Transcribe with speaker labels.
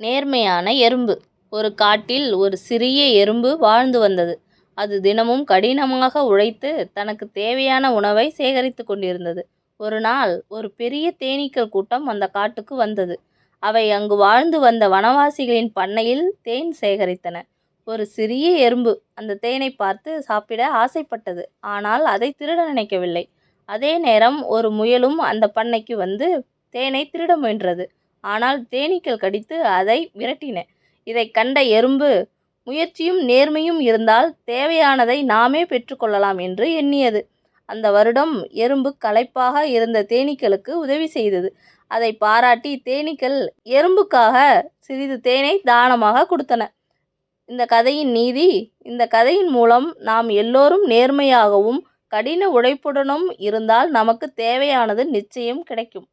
Speaker 1: நேர்மையான எறும்பு ஒரு காட்டில் ஒரு சிறிய எறும்பு வாழ்ந்து வந்தது. அது தினமும் கடினமாக உழைத்து தனக்கு தேவையான உணவை சேகரித்துக் கொண்டிருந்தது. ஒரு நாள் ஒரு பெரிய தேனீக்கள் கூட்டம் அந்த காட்டுக்கு வந்தது. அவை அங்கு வாழ்ந்து வந்த வனவாசிகளின் பண்ணையில் தேன் சேகரித்தன. ஒரு சிறிய எறும்பு அந்த தேனை பார்த்து சாப்பிட ஆசைப்பட்டது. ஆனால் அதை திருட நினைக்கவில்லை. அதே நேரம் ஒரு முயலும் அந்த பண்ணைக்கு வந்து தேனை திருட முயன்றது. ஆனால் தேனீக்கள் கடித்து அதை விரட்டின. இதைக் கண்ட எறும்பு முயற்சியும் நேர்மையும் இருந்தால் தேவையானதை நாமே பெற்றுக்கொள்ளலாம் என்று எண்ணியது. அந்த வருடம் எறும்பு களைப்பாக இருந்த தேனீக்களுக்கு உதவி செய்தது. அதை பாராட்டி தேனீக்கள் எறும்புக்காக சிறிது தேனை தானமாக கொடுத்தன. இந்த கதையின் நீதி இந்த கதையின் மூலம் நாம் எல்லோரும் நேர்மையாகவும் கடின உழைப்புடனும் இருந்தால் நமக்கு தேவையானது நிச்சயம் கிடைக்கும்.